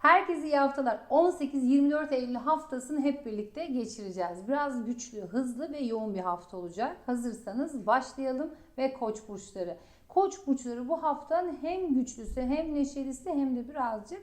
Herkese iyi haftalar. 18-24 Eylül haftasını hep birlikte geçireceğiz. Biraz güçlü, hızlı ve yoğun bir hafta olacak. Hazırsanız başlayalım ve koç burçları. Koç burçları bu haftanın hem güçlüsü hem neşelisi hem de birazcık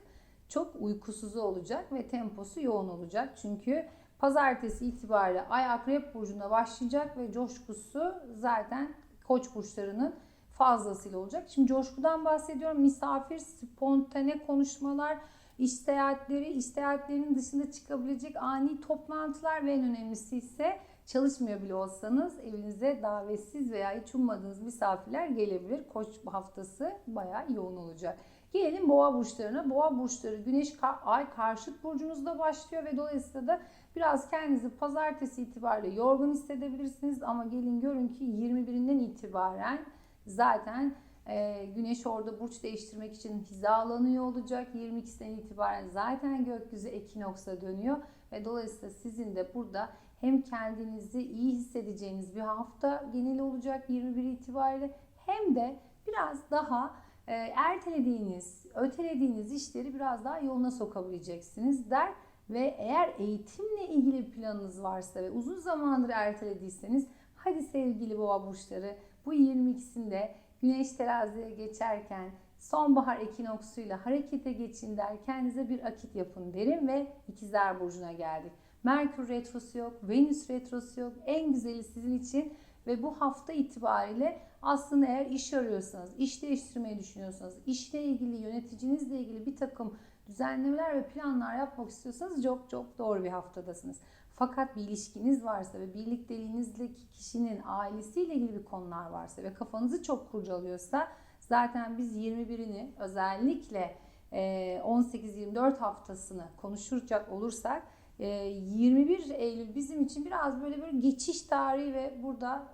çok uykusuzu olacak ve temposu yoğun olacak. Çünkü pazartesi itibariyle Ay Akrep Burcu'na başlayacak ve coşkusu zaten koç burçlarının fazlasıyla olacak. Şimdi coşkudan bahsediyorum. Misafir, spontane konuşmalar, iş seyahatleri, iş seyahatlerinin dışında çıkabilecek ani toplantılar ve en önemlisi ise çalışmıyor bile olsanız evinize davetsiz veya hiç ummadığınız misafirler gelebilir. Koç haftası bayağı yoğun olacak. Gelelim boğa burçlarına. Boğa burçları güneş ay karşıt burcunuzda başlıyor ve dolayısıyla da biraz kendinizi pazartesi itibariyle yorgun hissedebilirsiniz ama gelin görün ki 21'inden itibaren zaten e, güneş orada burç değiştirmek için hizalanıyor olacak. 22'sinden itibaren zaten gökyüzü ekinoksa dönüyor ve dolayısıyla sizin de burada hem kendinizi iyi hissedeceğiniz bir hafta genel olacak 21 itibariyle hem de biraz daha e, ertelediğiniz, ötelediğiniz işleri biraz daha yoluna sokabileceksiniz der ve eğer eğitimle ilgili planınız varsa ve uzun zamandır ertelediyseniz hadi sevgili boğa burçları bu 22'sinde Güneş teraziye geçerken sonbahar ekinoksuyla harekete geçin der kendinize bir akit yapın derim ve ikizler burcuna geldik. Merkür retrosu yok, Venüs retrosu yok. En güzeli sizin için ve bu hafta itibariyle aslında eğer iş arıyorsanız, iş değiştirmeyi düşünüyorsanız, işle ilgili, yöneticinizle ilgili bir takım düzenlemeler ve planlar yapmak istiyorsanız çok çok doğru bir haftadasınız. Fakat bir ilişkiniz varsa ve birlikteliğinizdeki kişinin ailesiyle ilgili konular varsa ve kafanızı çok kurcalıyorsa zaten biz 21'ini özellikle 18-24 haftasını konuşacak olursak 21 Eylül bizim için biraz böyle bir geçiş tarihi ve burada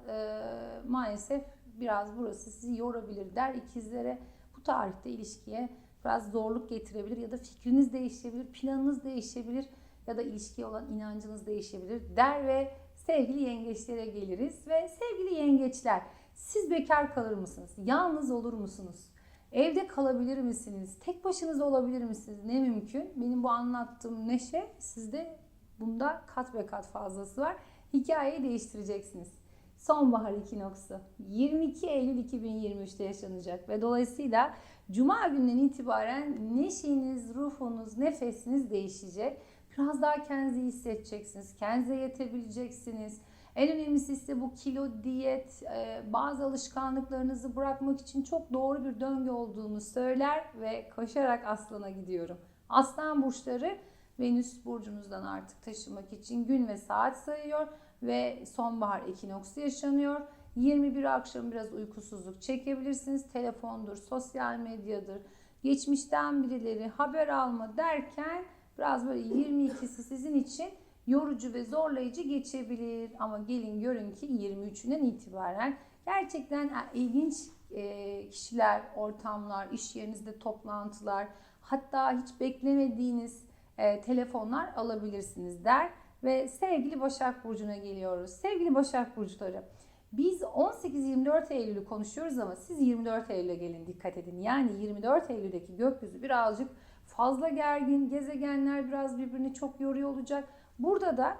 maalesef biraz burası sizi yorabilir der. İkizlere bu tarihte ilişkiye biraz zorluk getirebilir ya da fikriniz değişebilir, planınız değişebilir ya da ilişkiye olan inancınız değişebilir der ve sevgili yengeçlere geliriz ve sevgili yengeçler siz bekar kalır mısınız? Yalnız olur musunuz? Evde kalabilir misiniz? Tek başınıza olabilir misiniz? Ne mümkün? Benim bu anlattığım neşe sizde bunda kat ve kat fazlası var. Hikayeyi değiştireceksiniz. Sonbahar ekinoksu 22 Eylül 2023'te yaşanacak ve dolayısıyla Cuma günden itibaren neşeniz, ruhunuz, nefesiniz değişecek. Biraz daha kendinizi hissedeceksiniz. Kendinize yetebileceksiniz. En önemlisi ise bu kilo, diyet, e, bazı alışkanlıklarınızı bırakmak için çok doğru bir döngü olduğunu söyler ve koşarak aslana gidiyorum. Aslan burçları Venüs burcunuzdan artık taşımak için gün ve saat sayıyor ve sonbahar ekinoksu yaşanıyor. 21 akşam biraz uykusuzluk çekebilirsiniz. Telefondur, sosyal medyadır, geçmişten birileri haber alma derken Biraz böyle 22'si sizin için yorucu ve zorlayıcı geçebilir. Ama gelin görün ki 23'ünden itibaren gerçekten ilginç e, kişiler, ortamlar, iş yerinizde toplantılar, hatta hiç beklemediğiniz e, telefonlar alabilirsiniz der. Ve sevgili Başak Burcu'na geliyoruz. Sevgili Başak Burçları, biz 18-24 Eylül'ü konuşuyoruz ama siz 24 Eylül'e gelin dikkat edin. Yani 24 Eylül'deki gökyüzü birazcık fazla gergin, gezegenler biraz birbirini çok yoruyor olacak. Burada da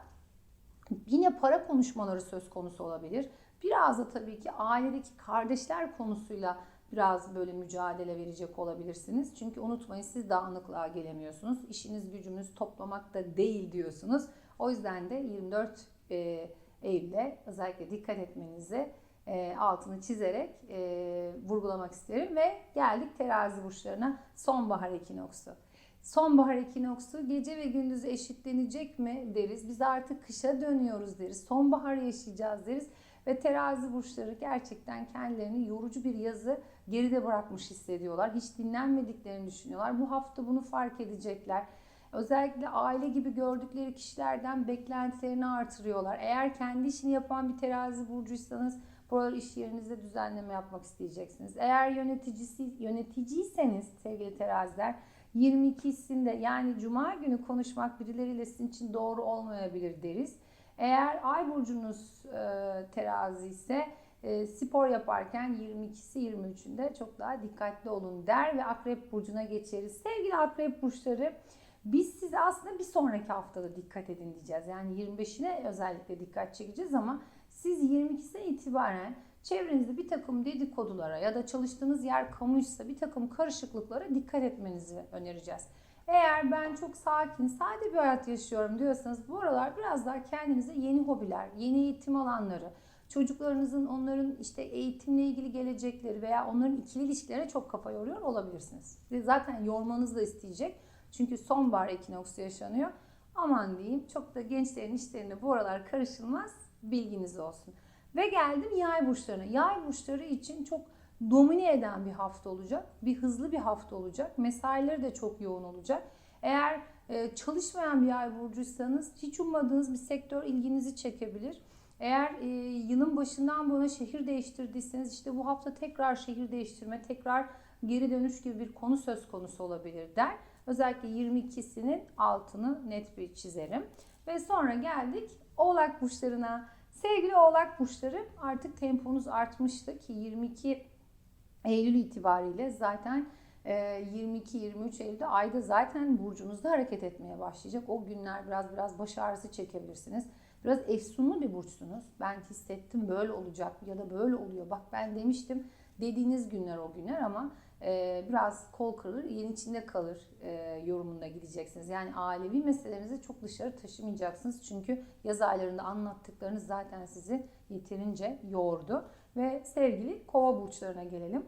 yine para konuşmaları söz konusu olabilir. Biraz da tabii ki ailedeki kardeşler konusuyla biraz böyle mücadele verecek olabilirsiniz. Çünkü unutmayın siz dağınıklığa gelemiyorsunuz. İşiniz gücünüz toplamak da değil diyorsunuz. O yüzden de 24 e, Eylül'e özellikle dikkat etmenizi e, altını çizerek e, vurgulamak isterim ve geldik terazi burçlarına sonbahar ekinoksu. Sonbahar ekinoksu gece ve gündüzü eşitlenecek mi deriz. Biz artık kışa dönüyoruz deriz. Sonbahar yaşayacağız deriz. Ve terazi burçları gerçekten kendilerini yorucu bir yazı geride bırakmış hissediyorlar. Hiç dinlenmediklerini düşünüyorlar. Bu hafta bunu fark edecekler. Özellikle aile gibi gördükleri kişilerden beklentilerini artırıyorlar. Eğer kendi işini yapan bir terazi burcuysanız Buralar iş yerinizde düzenleme yapmak isteyeceksiniz. Eğer yöneticisi yöneticiyseniz sevgili teraziler 22'sinde yani cuma günü konuşmak birileriyle sizin için doğru olmayabilir deriz. Eğer ay burcunuz e, terazi ise e, spor yaparken 22'si 23'ünde çok daha dikkatli olun der ve akrep burcuna geçeriz. Sevgili akrep burçları biz size aslında bir sonraki haftada dikkat edin diyeceğiz. Yani 25'ine özellikle dikkat çekeceğiz ama siz 22'sine itibaren çevrenizde bir takım dedikodulara ya da çalıştığınız yer kamuysa bir takım karışıklıklara dikkat etmenizi önereceğiz. Eğer ben çok sakin, sade bir hayat yaşıyorum diyorsanız bu aralar biraz daha kendinize yeni hobiler, yeni eğitim alanları, çocuklarınızın onların işte eğitimle ilgili gelecekleri veya onların ikili ilişkilerine çok kafa yoruyor olabilirsiniz. Zaten yormanız da isteyecek. Çünkü sonbahar ekinoksu yaşanıyor. Aman diyeyim çok da gençlerin işlerine bu aralar karışılmaz bilginiz olsun. Ve geldim yay burçlarına. Yay burçları için çok domine eden bir hafta olacak. Bir hızlı bir hafta olacak. Mesaileri de çok yoğun olacak. Eğer e, çalışmayan bir yay burcuysanız hiç ummadığınız bir sektör ilginizi çekebilir. Eğer e, yılın başından bu yana şehir değiştirdiyseniz işte bu hafta tekrar şehir değiştirme, tekrar geri dönüş gibi bir konu söz konusu olabilir der. Özellikle 22'sinin altını net bir çizerim. Ve sonra geldik Oğlak burçlarına. Sevgili Oğlak burçları artık temponuz artmıştı ki 22 Eylül itibariyle zaten 22-23 Eylül'de ayda zaten burcunuzda hareket etmeye başlayacak. O günler biraz biraz baş ağrısı çekebilirsiniz. Biraz efsunlu bir burçsunuz. Ben hissettim böyle olacak ya da böyle oluyor. Bak ben demiştim dediğiniz günler o günler ama e, biraz kol kırılır, yen içinde kalır e, yorumunda gideceksiniz. Yani ailevi meselelerinizi çok dışarı taşımayacaksınız. Çünkü yaz aylarında anlattıklarınız zaten sizi yeterince yoğurdu. Ve sevgili kova burçlarına gelelim.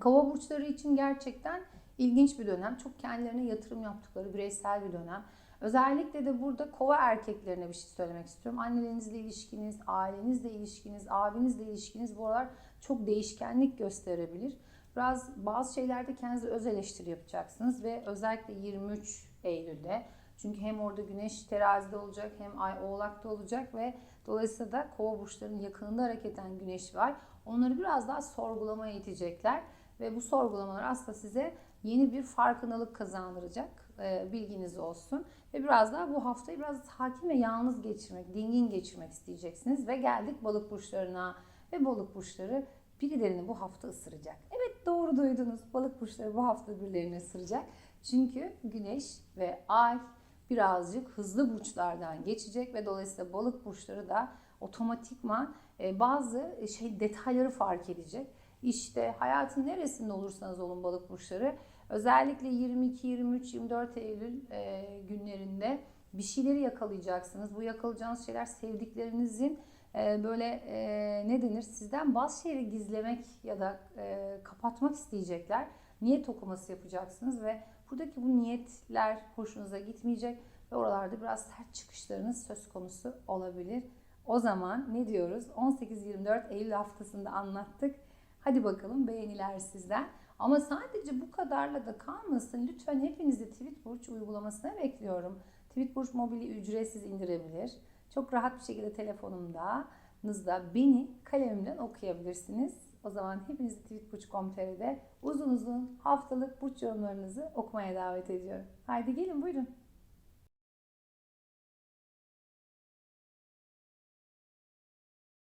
Kova burçları için gerçekten ilginç bir dönem. Çok kendilerine yatırım yaptıkları bireysel bir dönem. Özellikle de burada kova erkeklerine bir şey söylemek istiyorum. Annelerinizle ilişkiniz, ailenizle ilişkiniz, abinizle ilişkiniz bu aralar çok değişkenlik gösterebilir. Biraz bazı şeylerde kendinize öz eleştiri yapacaksınız ve özellikle 23 Eylül'de çünkü hem orada güneş terazide olacak hem ay oğlakta olacak ve dolayısıyla da kova burçlarının yakınında hareket eden güneş var. Onları biraz daha sorgulamaya itecekler ve bu sorgulamalar aslında size yeni bir farkındalık kazandıracak. E, bilginiz olsun. Ve biraz daha bu haftayı biraz hakim ve yalnız geçirmek, dingin geçirmek isteyeceksiniz. Ve geldik balık burçlarına. Ve balık burçları birilerini bu hafta ısıracak. Evet doğru duydunuz. Balık burçları bu hafta birilerini ısıracak. Çünkü güneş ve ay birazcık hızlı burçlardan geçecek ve dolayısıyla balık burçları da otomatikman e, bazı şey detayları fark edecek. İşte hayatın neresinde olursanız olun balık burçları özellikle 22, 23, 24 Eylül e, günlerinde bir şeyleri yakalayacaksınız. Bu yakalayacağınız şeyler sevdiklerinizin e, böyle e, ne denir sizden bazı şeyleri gizlemek ya da e, kapatmak isteyecekler. Niyet okuması yapacaksınız ve buradaki bu niyetler hoşunuza gitmeyecek ve oralarda biraz sert çıkışlarınız söz konusu olabilir. O zaman ne diyoruz? 18-24 Eylül haftasında anlattık. Hadi bakalım beğeniler sizden. Ama sadece bu kadarla da kalmasın. Lütfen hepinizi Tweetburç uygulamasına bekliyorum. Tweetburç mobili ücretsiz indirebilir. Çok rahat bir şekilde telefonumda beni kalemimden okuyabilirsiniz. O zaman hepinizi tweetburç.com.tr'de uzun uzun haftalık burç yorumlarınızı okumaya davet ediyorum. Haydi gelin buyurun.